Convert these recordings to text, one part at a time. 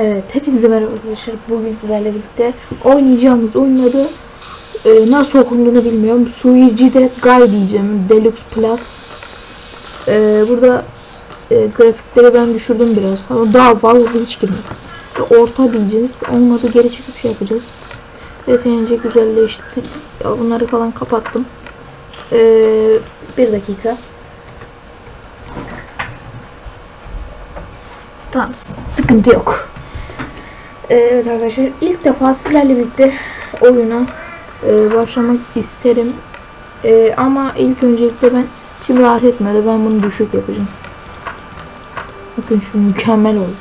Evet, hepinize merhaba arkadaşlar. Bugün sizlerle birlikte oynayacağımız oyunun adı e, nasıl okunduğunu bilmiyorum. Suici'de Guy diyeceğim. Deluxe Plus. E, burada e, grafikleri ben düşürdüm biraz. Ama daha vallahi hiç girmedim. Orta diyeceğiz. Onun adı geri çekip şey yapacağız. Ve senince güzelleştir. Ya bunları falan kapattım. E, bir dakika. Tamam, sıkıntı yok. Ee, Evet arkadaşlar ilk defa sizlerle birlikte oyuna e, başlamak isterim. E, ama ilk öncelikle ben şimdi rahat etmedi. Ben bunu düşük yapacağım. Bakın şu mükemmel oldu.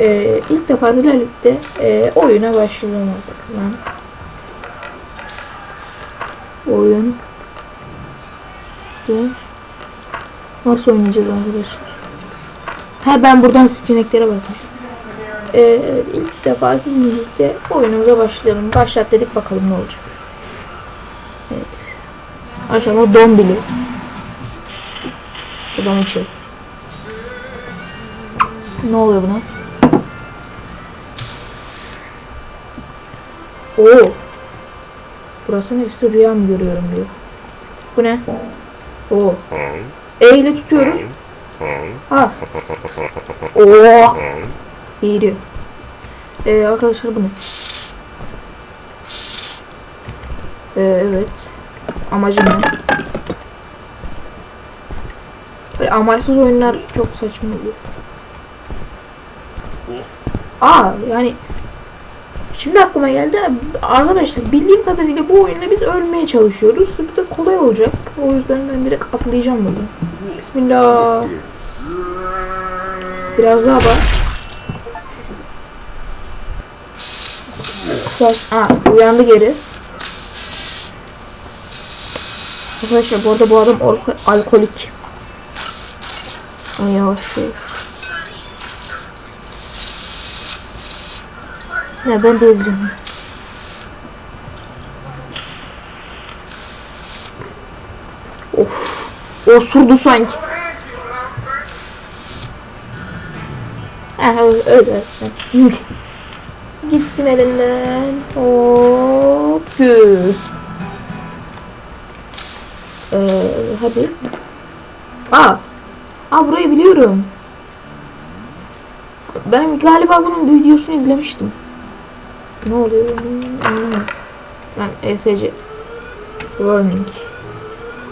E, ilk defa sizlerle birlikte e, oyuna başlayalım bakalım. Oyun. De. Nasıl oynayacağız arkadaşlar? Ha ben buradan seçeneklere basmışım. Ee, ilk defa sizinle birlikte oyunumuza başlayalım. Başlat dedik bakalım ne olacak. Evet. Aşağıda don bilir. Adam içi. Ne oluyor buna? Oo. Burası neresi rüya mı görüyorum diyor. Bu ne? Oo. E ile tutuyoruz. Ha. Oo. Eğiliyor. Ee, arkadaşlar bu ne? Ee, evet. Amacım ne? Böyle amaçsız oyunlar çok saçma oluyor. Aa yani Şimdi aklıma geldi arkadaşlar bildiğim kadarıyla bu oyunda biz ölmeye çalışıyoruz. Bu da kolay olacak. O yüzden ben direkt atlayacağım bunu. Bismillah. Biraz daha bak. Biraz, aa, uyandı geri. Arkadaşlar bu arada bu adam alko- alkolik. Ay yavaş yavaş. Ya ben de izliyorum. Of. Osurdu sanki. Ha, öyle. Gitsin elinden. Hop. Gü. Ee, hadi. Aa. Aa burayı biliyorum. Ben galiba bunun videosunu izlemiştim. Ne oluyor? Lan ESC. Warning.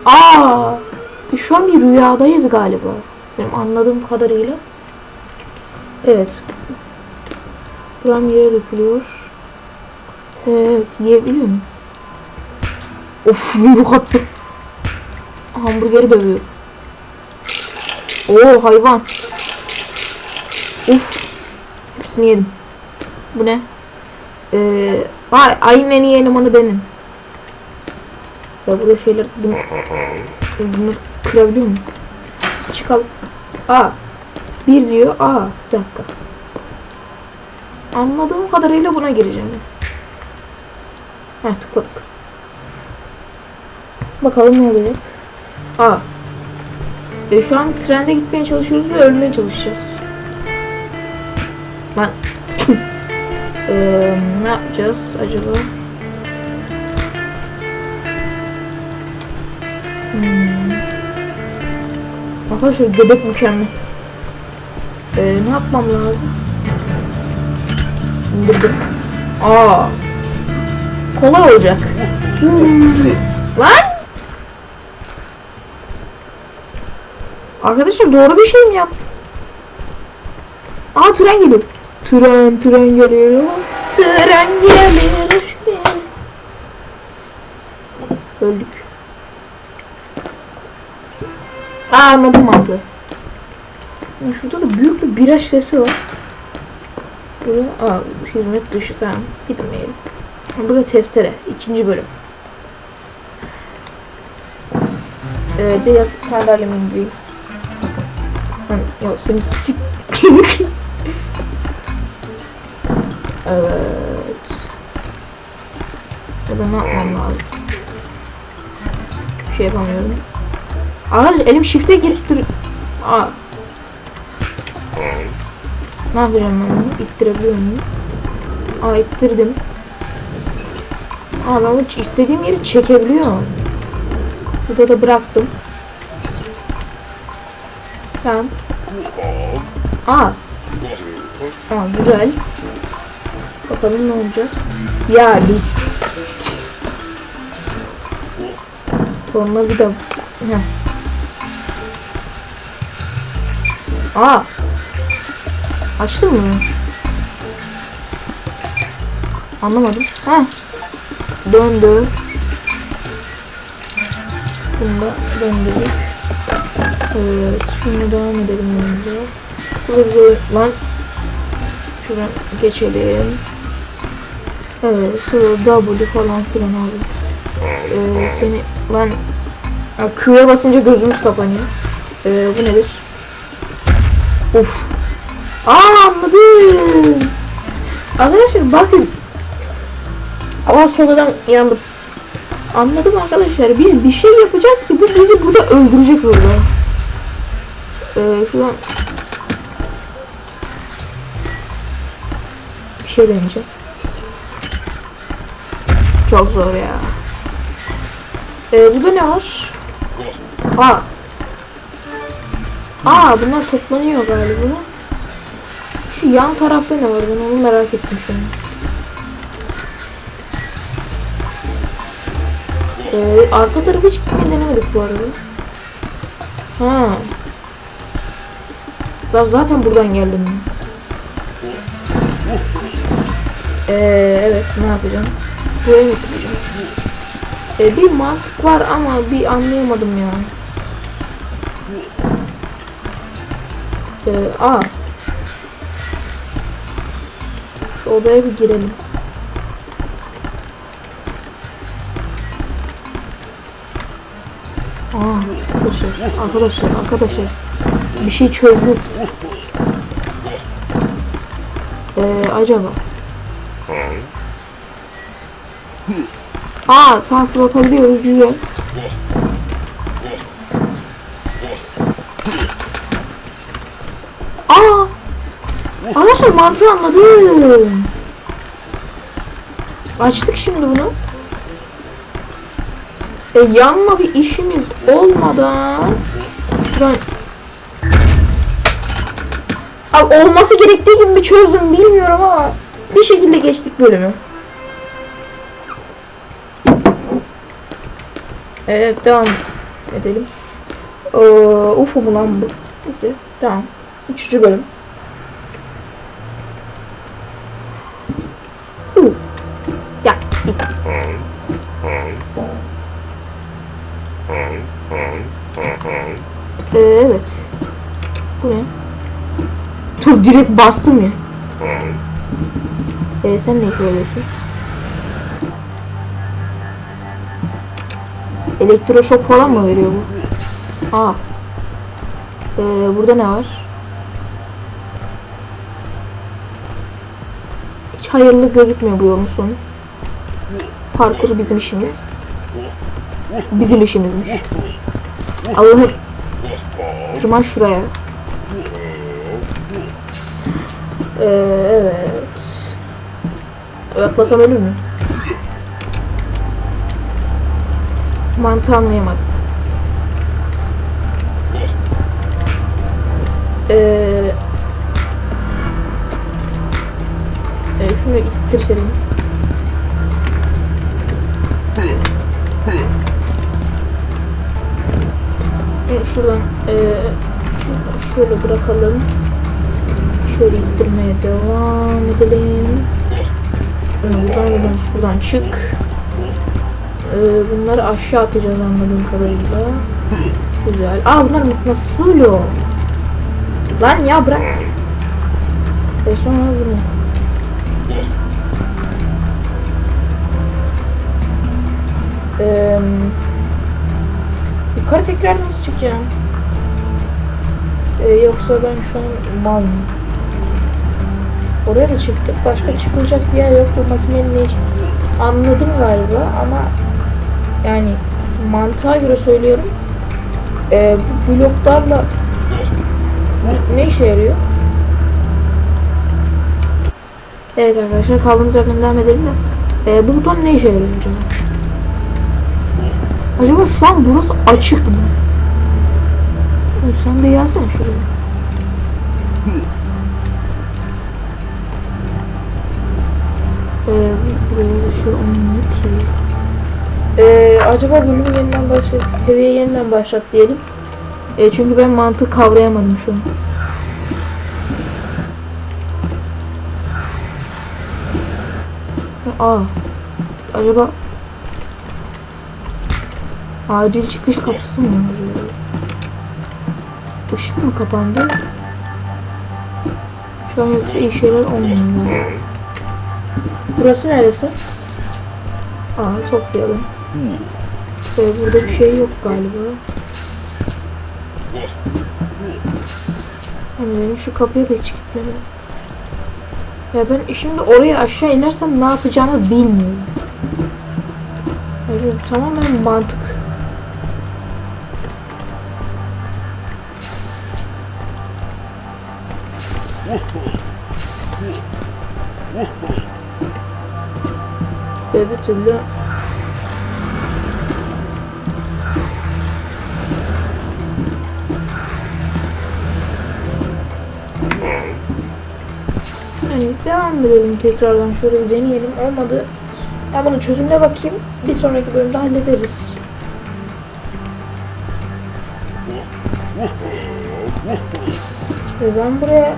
Aa! Şu an bir rüyadayız galiba. Benim anladığım kadarıyla. Evet. Buram yere dökülüyor. Evet, yiyebiliyor muyum? Of, yumruk attı. Hamburgeri dövüyor. Oo, hayvan. Of. Hepsini yedim. Bu ne? Ee, vay, ayın en iyi elemanı benim. Ya burada şeyler, bunu, bunu kırabiliyor muyum? Çıkalım. Aa, bir diyor. Aa, bir dakika. Anladığım kadarıyla buna gireceğim. Heh tıkladık. Bakalım ne olacak. Aa. E, şu an trende gitmeye çalışıyoruz ve ölmeye çalışacağız. Ben... Eee, ne yapacağız acaba? Hmm. Arkadaşlar göbek mükemmel. Ee, ne yapmam lazım? İndirdim. Aa. Kolay olacak. Lan! Arkadaşlar doğru bir şey mi yaptım? Aa tren geliyor. Tren tren geliyor. Tren geliyor. Öldük. Aa anladım mantığı. Şurada da büyük bir bira şişesi var. Burada aa, hizmet dışı tamam. Gitmeyelim. Burada testere. ikinci bölüm. Ee, biraz sandalyemi indireyim. Ya seni sik... evet. Ya ne yapmam lazım? Bir şey yapamıyorum. Arkadaşlar elim shift'e girip dur. Aa. Ne yapacağım ben bunu? İttirebiliyor muyum? Aa ittirdim. Aa ben istediğim yeri çekebiliyorum. Burada da bıraktım. Tamam. Aa. Tamam güzel. Bakalım ne olacak. Ya bir Tornavida. Heh. Aa. Açtın mı? Anlamadım. Ha. Döndü. Bunu da döndürdük. Evet. Şimdi devam edelim önce. Burada bir lan. Şuradan geçelim. Evet. Şurada W falan filan abi. Ee, seni ben ya, Q'ya basınca gözümüz kapanıyor. Ee, bu nedir? Of. Aa anladım. Arkadaşlar bakın. Ama sonradan yandım. Anladım arkadaşlar. Biz bir şey yapacağız ki bu bizi burada öldürecek burada. Ee, şuradan bir şey deneyeceğim. Çok zor ya. Ee, burada ne var? Aa. Aa bunlar toplanıyor galiba. Yan tarafta ne var ben onu merak ettim şu an. Ee, arka tarafı hiç denemedik bu arada. Ha. Ben zaten buradan geldim. Ee, evet ne yapacağım? Buraya mı gideceğim? Ee, bir mantık var ama bir anlayamadım ya. Ee, aa. Şu odaya bir girelim. Aa, arkadaşlar, arkadaşlar, arkadaşlar. Bir şey çözdüm. Ee, acaba? Aa, takip atabiliyoruz güzel. Mantığı anladım. Açtık şimdi bunu. E, yanma bir işimiz olmadan ben Abi olması gerektiği gibi çözdüm bilmiyorum ama bir şekilde geçtik bölümü. Evet devam edelim. Ee, UFO mu lan bu? Neyse tamam. Üçüncü bölüm. Evet. Bu ne? Dur direkt bastım ya. Ee, sen ne yapıyorsun? Elektroşok falan mı veriyor bu? Aa. Ee, burada ne var? Hiç hayırlı gözükmüyor bu yolun sonu. Parkur bizim işimiz. Bizim işimizmiş. Allah'ım. Tırman şuraya. Ee, evet. Yaklasam ölür mü? Mantığı anlayamadım. Ee, e, şunu ittir Şuradan e, şöyle bırakalım. Şöyle ittirmeye devam edelim. Buradan buradan şuradan çık. Ee, bunları aşağı atacağız anladığım kadarıyla. Güzel. Aa bunlar mıknatıslı. Lan ya bırak. E sonra bunu. Ee, yukarı tekrar nasıl çıkacağım? Ee, yoksa ben şu an mal mıyım? Oraya da çıktık. Başka çıkılacak bir yer yok. Bu makinenin ne Anladım galiba ama yani mantığa göre söylüyorum. Ee, bu bloklarla ne işe yarıyor? Evet arkadaşlar kaldığımız yerden devam edelim de. Ee, bu buton ne işe yarıyor acaba? Acaba şu an burası açık mı? Sen bir gelsene şuraya. Ee, buraya da şu onun ki. Ee, acaba bölümü yeniden başlat, seviye yeniden başlat diyelim. Ee, çünkü ben mantığı kavrayamadım şu an. Aa, acaba acil çıkış kapısı mı? Işık mı kapandı? Şu an yoksa iyi şeyler olmuyor. Burası neresi? Aa toplayalım. Ee, burada bir şey yok galiba. Hani benim şu kapıya da hiç gitmedim. Ya ben şimdi oraya aşağı inersem ne yapacağımı bilmiyorum. Yani tamamen mantık. Ve bir türlü Yani devam edelim tekrardan şöyle bir deneyelim. Olmadı. Ben bunu çözümle bakayım. Bir sonraki bölümde hallederiz. Ve ben buraya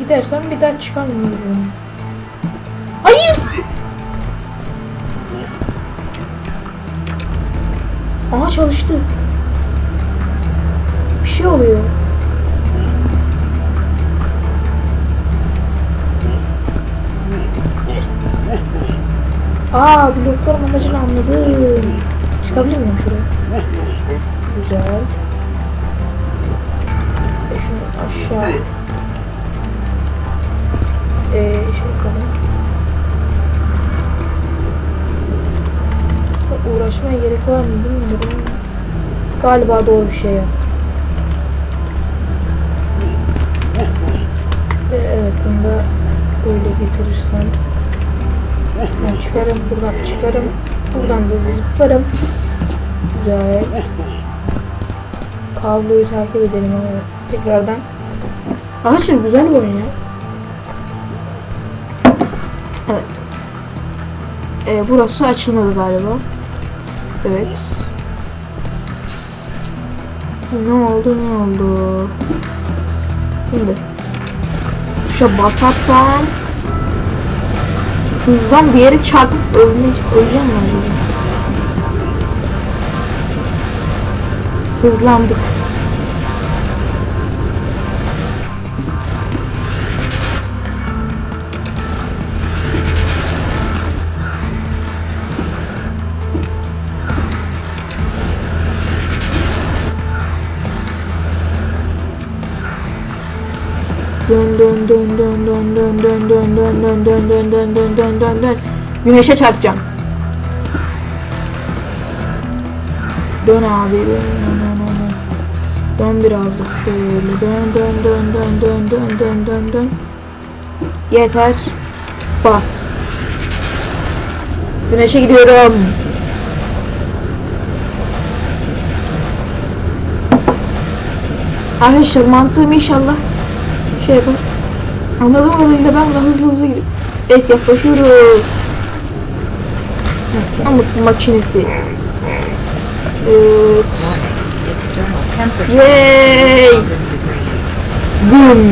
gidersem bir daha çıkamıyorum. Hayır! Aha çalıştı. Bir şey oluyor. Aa blokların amacını anladım. Çıkabilir miyim şuraya? Güzel. E şunu aşağı. Uğraşmaya gerek var mı bilmiyorum. Galiba doğru bir şey yaptım. Ee, evet bunu da böyle getirirsem. Ben çıkarım buradan çıkarım. Buradan da zıplarım. Güzel. Kabloyu takip edelim ama tekrardan. Arkadaşlar güzel bir oyun ya. Evet. Ee, burası açılmadı galiba. Evet. Ne oldu ne oldu? Şimdi. Şuna basarsam hızdan bir yere çarpıp ölme, öleceğim ben? Hızlandık. Dön dön dön dön dön dön dön dön dön dön dön dön dön Güneşe çarpacağım. Dön abi dön dön dön dön. Dön birazcık şöyle dön dön dön dön dön dön dön dön dön. Yeter. Bas. Güneşe gidiyorum. Arkadaşlar mantığım inşallah şey yapar. Anladığım kadarıyla ben de hızlı hızlı gidiyorum. Evet yaklaşıyoruz. Pamuk makinesi. Evet. Yay! 1000 degrees. Bum.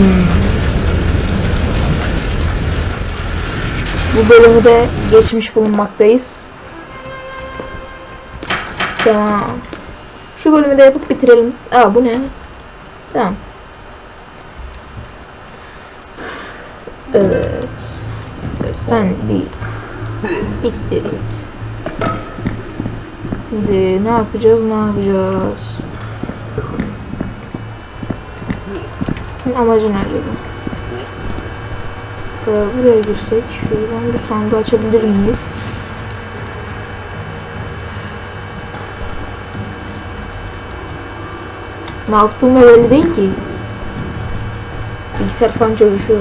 Bu bölümü de geçmiş bulunmaktayız. Tamam. Şu bölümü de yapıp bitirelim. Aa bu ne? Tamam. Evet. Sen bir bitti git. Şimdi ne yapacağız ne yapacağız? Amacı nerede bu? Ee, buraya girsek şuradan bu sandığı açabilir miyiz? Ne yaptığım da belli değil ki. Bilgisayar falan çalışıyor.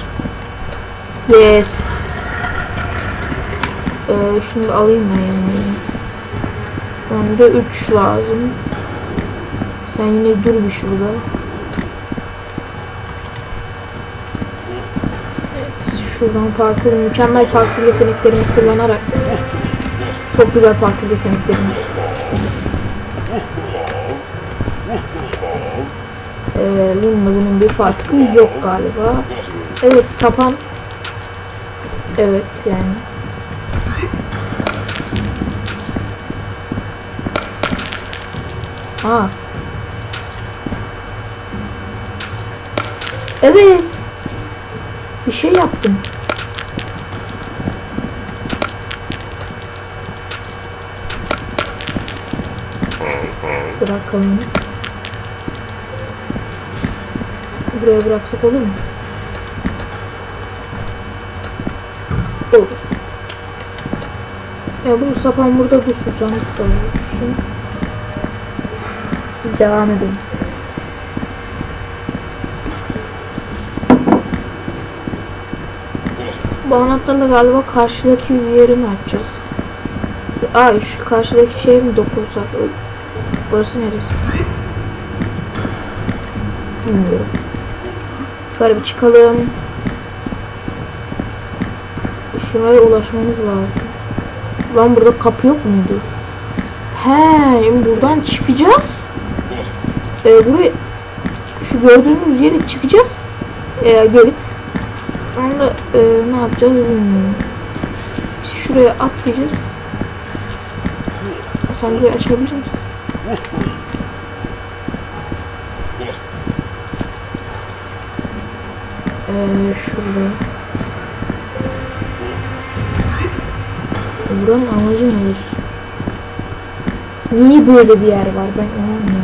Yes. Ee, şunu alayım ben yanıma. Bende 3 lazım. Sen yine dur bir şurada. Evet, şuradan parkur, mükemmel parkur yeteneklerimi kullanarak çok güzel parkur yeteneklerim. Ee, Luna'la bunun bir farkı yok galiba. Evet sapan. Evet yani. Aa. Evet. Bir şey yaptım. Bırakalım. Buraya bıraksak olur mu? Olur. Ya bu sapan burada dursun burada dursun. Biz devam edelim. Bu anahtarla galiba karşıdaki yeri mi açacağız? Aa şu karşıdaki şeye mi dokunsak? Burası neresi? Bilmiyorum. Yukarı bir çıkalım. Şuraya ulaşmamız lazım. Lan burada kapı yok muydu? He, buradan çıkacağız. Ee, buraya şu gördüğünüz yere çıkacağız. Ee, gelip onu e, ne yapacağız bilmiyorum. Biz şuraya atlayacağız. Sen burayı açabilir misin? Ee, şurada. Buranın amacı nedir? Niye böyle bir yer var ben onu.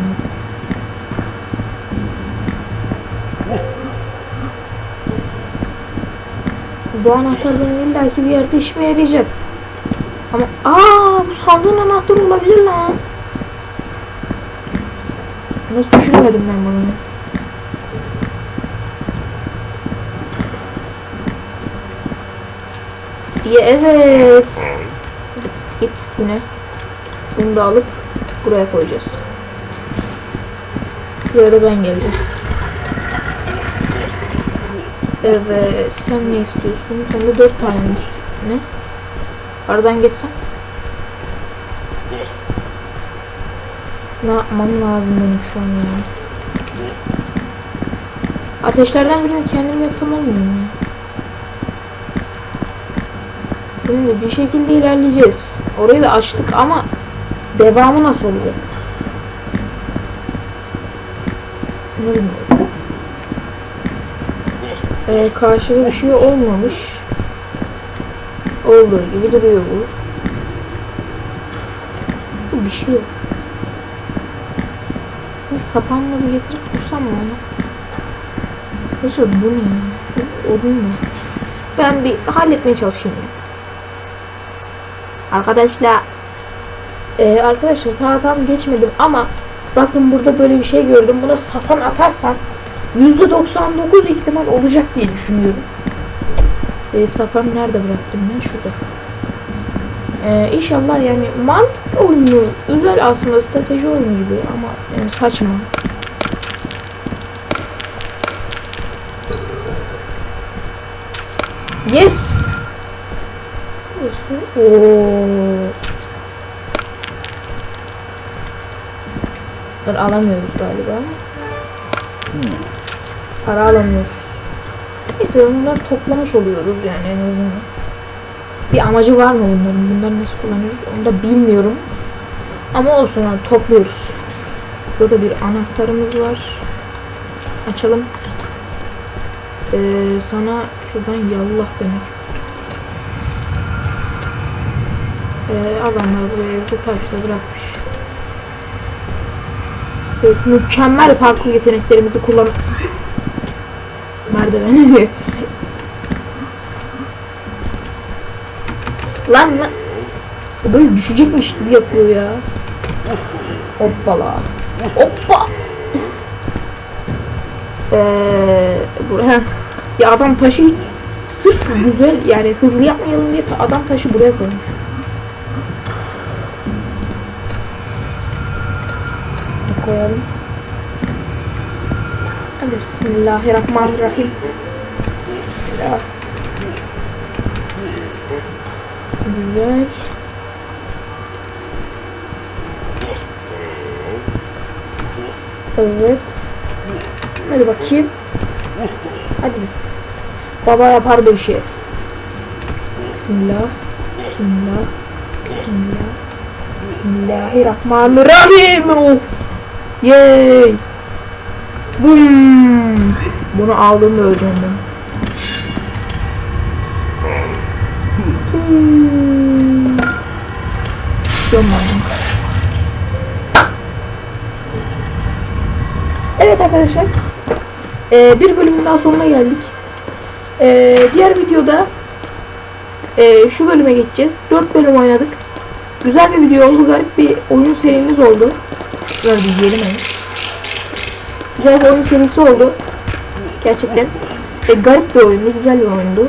Bu anahtar benim illaki bir yerde işime yarayacak. Ama aa bu sandığın anahtarı olabilir lan. Nasıl düşünemedim ben bunu? Ya evet. Yine. Bunu da alıp buraya koyacağız. Şuraya da ben geleceğim. Evet. Sen ne istiyorsun? Sen de dört tane mi istiyorsun? Ne? Aradan geçsem. Ne yapmam lazım benim şu an ya? Ateşlerden birini kendim yaksam olmuyor mu? Şimdi bir şekilde ilerleyeceğiz. Orayı da açtık ama devamı nasıl olacak? Ee, karşıda bir şey olmamış. Olduğu gibi duruyor bu. Bu bir şey yok. Bir sapanla bir getirip dursam mı onu? Arkadaşlar bu ne Odun mu? Ben bir halletmeye çalışayım ya. Arkadaşlar ee, arkadaşlar daha tam geçmedim ama bakın burada böyle bir şey gördüm. Buna sapan atarsam %99 ihtimal olacak diye düşünüyorum. E, sapan nerede bıraktım ben? Şurada. E, inşallah yani mantık oyunu güzel aslında strateji oyunu gibi ama yani saçma. Yes. Oo. Bunları alamıyoruz galiba. Para alamıyoruz. Neyse bunları toplamış oluyoruz yani en azından. Bir amacı var mı bunların? Bunları nasıl kullanıyoruz onu da bilmiyorum. Ama olsun yani topluyoruz. Burada bir anahtarımız var. Açalım. Ee, sana şuradan yallah demek istedim. Ee, adamlar buraya bizi taşla bırakmış. Evet, mükemmel parkur yeteneklerimizi kullan... Merdiven. lan Böyle düşecekmiş gibi yapıyor ya. Hoppala. Hoppa. Ee, buraya ya adam taşı sırf güzel yani hızlı yapmayalım diye adam taşı buraya koymuş. Koyalım. Hadi bismillahirrahmanirrahim. Bismillah. Güzel. Evet. Hadi bakayım. Hadi. Baba yapar bu işi. Bismillah. Bismillah. Bismillah. Bismillahirrahmanirrahim. Oh. Yay. Bum. Bunu ben. Hmm. Gömmedim. Evet arkadaşlar. Ee, bir bölümün daha sonuna geldik. Ee, diğer videoda ee, şu bölüme geçeceğiz. 4 bölüm oynadık. Güzel bir video oldu. Garip bir oyun serimiz oldu. Böyle bir diyelim hani. Güzel bir oyun serisi oldu. Gerçekten. E, garip bir oyundu. Güzel bir oyundu.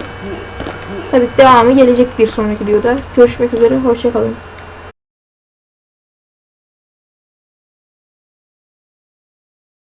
Tabii devamı gelecek bir sonraki videoda. Görüşmek üzere. Hoşçakalın.